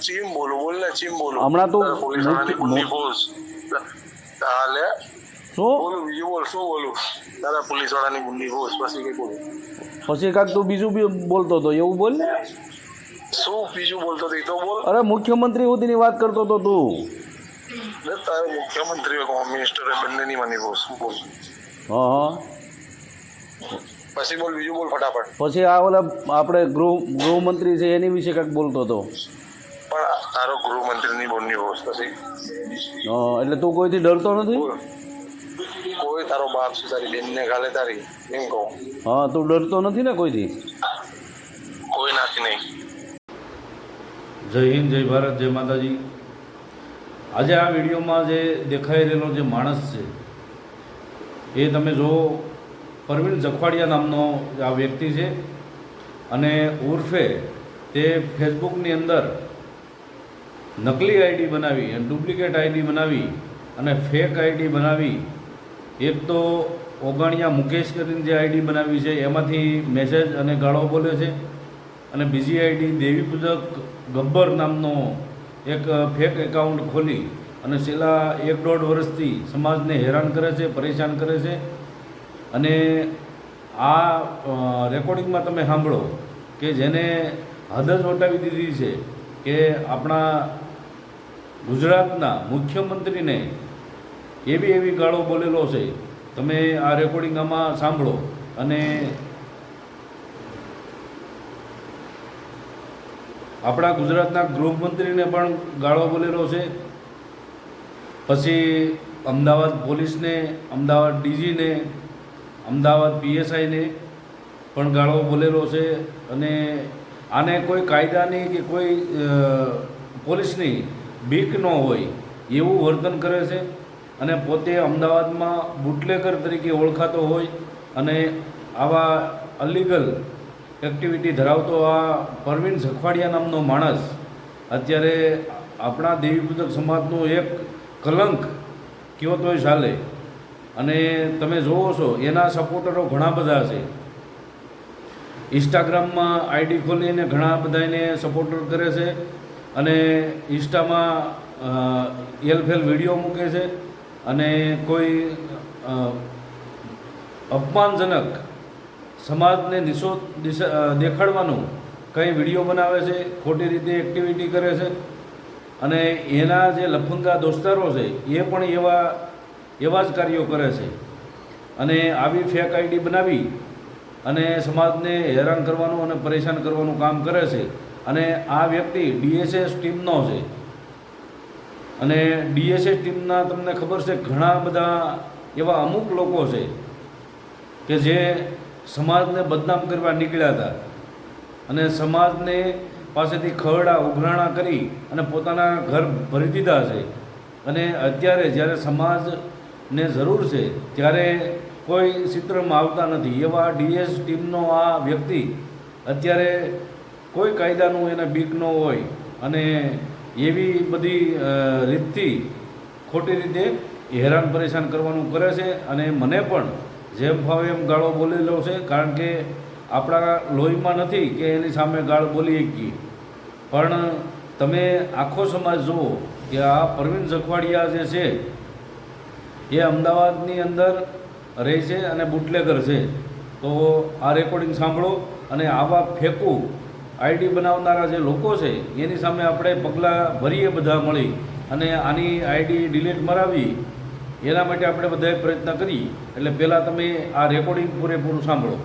ચીમ બોલું બોલ ને ચીમ બોલું હમણાં તો તારા પોલીસ વાળાની શું બોલું બીજું બોલ શું બોલું તારા પોલીસ વાળાની ગુંડી બોસ પછી કઈ બોલું પછી કાંક તું બીજું બી બોલતો હતો એવું બોલ ને શું બીજું બોલતો હતો એ તો બોલ અરે મુખ્યમંત્રી સુધીની વાત કરતો હતો તું ને તારે મુખ્યમંત્રી હોમ મિનિસ્ટર બંનેની માની બોસ બોલ હા હા પછી બોલ બીજું બોલ ફટાફટ પછી આ ઓલા આપણે ગૃહ ગૃહમંત્રી છે એની વિશે કાંઈક બોલતો હતો તારો ગૃહમંત્રીની બોલની વ્યવસ્થા છે. હા, એટલે તું કોઈથી ડરતો નથી? કોઈ તારો બાપ છે તારી બેનને ગાલે તારી એમ કહું. હા તું ડરતો નથી ને કોઈથી? કોઈ નાથી નહીં. જય હિન્દ જય ભારત જય માતાજી. આજે આ વિડીયોમાં જે દેખાઈ રહેલો જે માણસ છે એ તમે જો પરવીન જખવાડિયા નામનો આ વ્યક્તિ છે. અને ઉર્ફે તે ફેસબુકની અંદર નકલી આઈડી બનાવી અને ડુપ્લિકેટ આઈડી બનાવી અને ફેક આઈડી બનાવી. એક તો ઓગાણિયા મુકેશ કરીને જે આઈડી બનાવી છે, એમાંથી મેસેજ અને ગાળો બોલે છે. અને બીજી આઈડી દેવી પૂજક ગબ્બર નામનો એક ફેક એકાઉન્ટ ખોલી અને છેલ્લા એક દોઢ વર્ષથી સમાજને હેરાન કરે છે, પરેશાન કરે છે. અને આ રેકોર્ડિંગમાં તમે સાંભળો કે જેને હદ જ વટાવી દીધી છે કે આપણા ગુજરાતના મુખ્યમંત્રીને એવી એવી ગાળો બોલેલો છે. તમે આ રેકોર્ડિંગ આમાં સાંભળો અને આપણા ગુજરાતના ગૃહમંત્રીને પણ ગાળો બોલેલો છે. પછી અમદાવાદ પોલીસને, અમદાવાદ ડીજીને, અમદાવાદ પીએસઆઈને પણ ગાળો બોલેલો છે અને આને કોઈ કાયદાની કે કોઈ પોલીસની બીક ન હોય, એવું વર્તન કરે છે અને પોતે અમદાવાદમાં બુટલેકર તરીકે ઓળખાતો હોય અને આવા અલીગલ એક્ટિવિટી ધરાવતો આ પરવીન ઝખવાડિયા નામનો માણસ, અત્યારે આપણા દેવી સમાજનો સમાજનું એક કલંક કયો તોય ચાલે. અને તમે જોવો છો, એના સપોર્ટરો ઘણા બધા છે. ઇન્સ્ટાગ્રામમાં આઈડી ખોલીને ઘણા બધા એને સપોર્ટર કરે છે. અને ઇન્સ્ટામાં અ, એલફેલ વીડિયો મૂકે છે અને કોઈ અપમાનજનક સમાજને નિશો દેખાડવાનું કંઈ વીડિયો બનાવે છે ખોટી રીતે એક્ટિવિટી કરે છે અને એના જે લફંગા દોસ્તારો છે એ પણ એવા એવા જ કાર્યો કરે છે. અને આવી ફેક આઈડી બનાવી અને સમાજને હેરાન કરવાનું અને પરેશાન કરવાનું કામ કરે છે. અને આ વ્યક્તિ ડીએસએસ ટીમનો છે. અને ડીએસએસ ટીમના તમને ખબર છે, ઘણા બધા એવા અમુક લોકો છે કે જે સમાજને બદનામ કરવા નીકળ્યા હતા. અને સમાજને પાસેથી ખરડા, ઉઘરાણા કરી અને પોતાના ઘર ભરી દીધા છે. અને અત્યારે જ્યારે સમાજને જરૂર છે, ત્યારે કોઈ ચિત્રમાં આવતા નથી. એવા ડીએસ ટીમનો આ વ્યક્તિ અત્યારે કોઈ કાયદાનું એને બીક ન હોય અને એવી બધી રીતથી ખોટી રીતે હેરાન પરેશાન કરવાનું કરે છે અને મને પણ જેમ ફાવે એમ ગાળો બોલેલો છે, કારણ કે આપણા લોહીમાં નથી કે એની સામે ગાળ બોલી શકીએ. પણ તમે આખો સમાજ જુઓ કે આ પરવીન જખવાડિયા જે છે, એ અમદાવાદની અંદર રહે છે અને બુટલેગર છે. તો આ રેકોર્ડિંગ સાંભળો અને આવા ફેંકું આઈડી બનાવનારા જે લોકો છે એની સામે આપણે પગલાં ભરીએ બધા મળી અને આની આઈડી ડિલીટ મરાવી એના માટે આપણે બધાએ પ્રયત્ન કરી. એટલે પહેલાં તમે આ રેકોર્ડિંગ પૂરેપૂરું સાંભળો.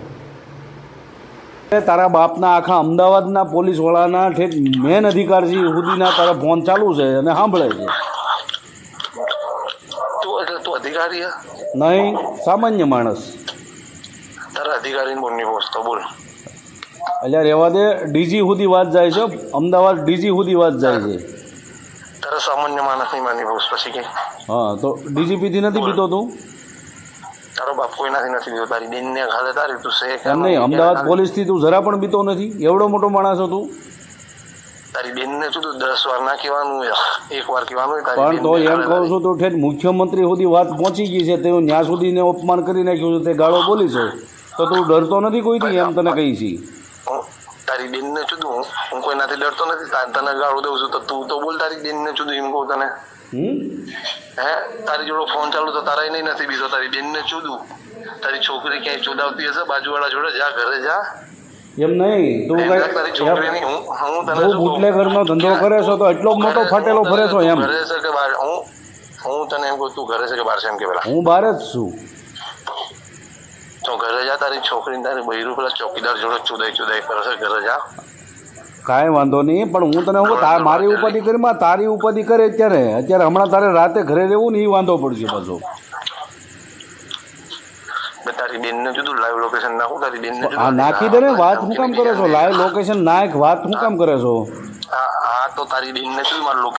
તારા બાપના આખા અમદાવાદના પોલીસવાળાના ઠેક મેન અધિકારી સુધીના તારા ફોન ચાલુ છે અને સાંભળે છે. તું એટલે તું અધિકારી નહીં સામાન્ય માણસ. તારા અધિકારીની બોલની બોસ તો બોલ. એટલે રહેવા દે ડીજી સુધી વાત જાય છે અમદાવાદ ડીજી સુધી વાત જાય છે. તારા સામાન્ય માણસની માની બોસ પછી કે? હા તો ડીજીપીથી નથી પીતો તું? તારો બાપ કોઈનાથી નથી પીતો. તારી બેનને ખાતે તારી તું છે એમ નહીં અમદાવાદ પોલીસથી તું જરા પણ પીતો નથી. એવડો મોટો માણસ હતો તું. તારી બેનને તું દસ વાર ના કહેવાનું એક વાર કહેવાનું પણ તો એમ કહું છું તો ઠેઠ મુખ્યમંત્રી સુધી વાત પહોંચી ગઈ છે તે ત્યાં સુધીને અપમાન કરી નાખ્યું છે તે ગાળો બોલી છે. તો તું ડરતો નથી કોઈથી એમ તને કહી છી. હું તારી તારી બેન ને ચૂદું હું હું કોઈનાથી ડરતો નથી તા- તને ગાળો દઉં છું તો તું તો બોલ તારી બેન ને ચૂદું એમ કહું તને હમ હે તારી જોડે ફોન ચાલુ તો તારા નહીં નથી બીજો તારી બેન ને ચૂદું તારી છોકરી ક્યાંય ચૂદાવતી હશે બાજુવાળા જોડે જા ઘરે જા એમ નહીં તું એમ તારી છોકરીની કઈ હું હું તને તું શું કહું? બુટલેગરનો ધંધો કરે છો તો એટલો મોટો ઘરે- ફાટેલો હું ફરે તને છો તું એમ. ઘરે છે કે બહાર હું હું તને એમ કહું તું ઘરે છે કે બહાર છે એમ કે પેલા. હું બહાર જ છું. તો ઘરે જા તારી છોકરી તારી બૈરું પેલા ચોકીદાર જોડે ચુદાઈ ચુદાઈ કરે છે ઘરે જા. કાંઈ વાંધો નહીં પણ હું તને હું તાર મારી ઉપાધિ કરીમાં તારી ઉપાધિ કરે અત્યારે. અત્યારે હમણાં તારે રાતે ઘરે રહેવું ને એ વાંધો પડશે પાછો. તારી બેન ને જુદું લાઈવ લોકેશન નાખું તારી બેન ને નાખી દે ને વાત શું કામ કરે છો? લાઈવ લોકેશન નાખ વાત શું કામ કરે છો? હા હા તો તારી બેન ને જુદું મારું